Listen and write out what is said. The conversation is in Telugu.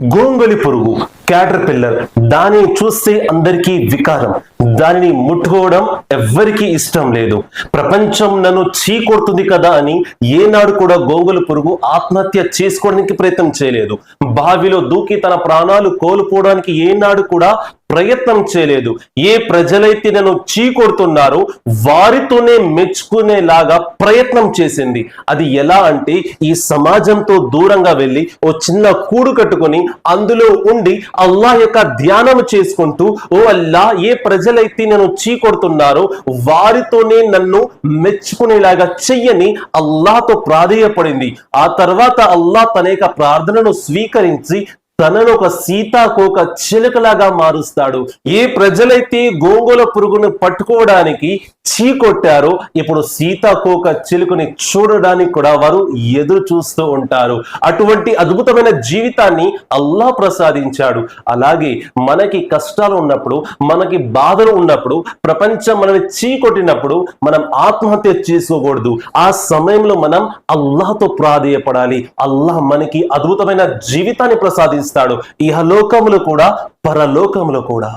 గోంగలి పురుగు క్యాటర్ పిల్లర్. దానిని చూస్తే అందరికీ వికారం. దానిని ముట్టుకోవడం ఎవ్వరికీ ఇష్టం లేదు. ప్రపంచం నన్ను చీకొడుతుంది కదా అని ఏనాడు కూడా గోంగలి పురుగు ఆత్మహత్య చేసుకోవడానికి ప్రయత్నం చేయలేదు. బావిలో దూకి తన ప్రాణాలు కోల్పోవడానికి ఏనాడు కూడా ప్రయత్నం చేయలేదు. ఏ ప్రజలైతే నన్ను చీకొడుతున్నారో వారితోనే మెచ్చుకునేలాగా ప్రయత్నం చేసింది. అది ఎలా అంటే ఈ సమాజంతో దూరంగా వెళ్ళి ఓ చిన్న కూడు కట్టుకొని అందులో ఉండి అల్లాహ్ యొక్క ధ్యానం చేసుకుంటూ ఓ అల్లా ఏ ప్రజలైతే నన్ను చీకొడుతున్నారో వారితోనే నన్ను మెచ్చుకునేలాగా చెయ్యని అల్లాతో ప్రాధేయపడింది. ఆ తర్వాత అల్లాహ్ తన యొక్క ప్రార్థనను స్వీకరించి తనను ఒక సీతాకోక చిలుకలాగా మారుస్తాడు. ఏ ప్రజలైతే గోంగూల పురుగును పట్టుకోవడానికి చీకొట్టారో ఇప్పుడు సీతాకోక చిలుకని చూడడానికి కూడా వారు ఎదురు చూస్తూ ఉంటారు. అటువంటి అద్భుతమైన జీవితాన్ని అల్లా ప్రసాదించాడు. అలాగే మనకి కష్టాలు ఉన్నప్పుడు మనకి బాధలు ఉన్నప్పుడు ప్రపంచం మనల్ని చీకొట్టినప్పుడు మనం ఆత్మహత్య చేసుకోకూడదు. ఆ సమయంలో మనం అల్లాహతో ప్రాధేయపడాలి. అల్లాహ్ మనకి అద్భుతమైన జీవితాన్ని ప్రసాదిస్తాడు. ఇహలోకములు కూడా పరలోకములు కూడా.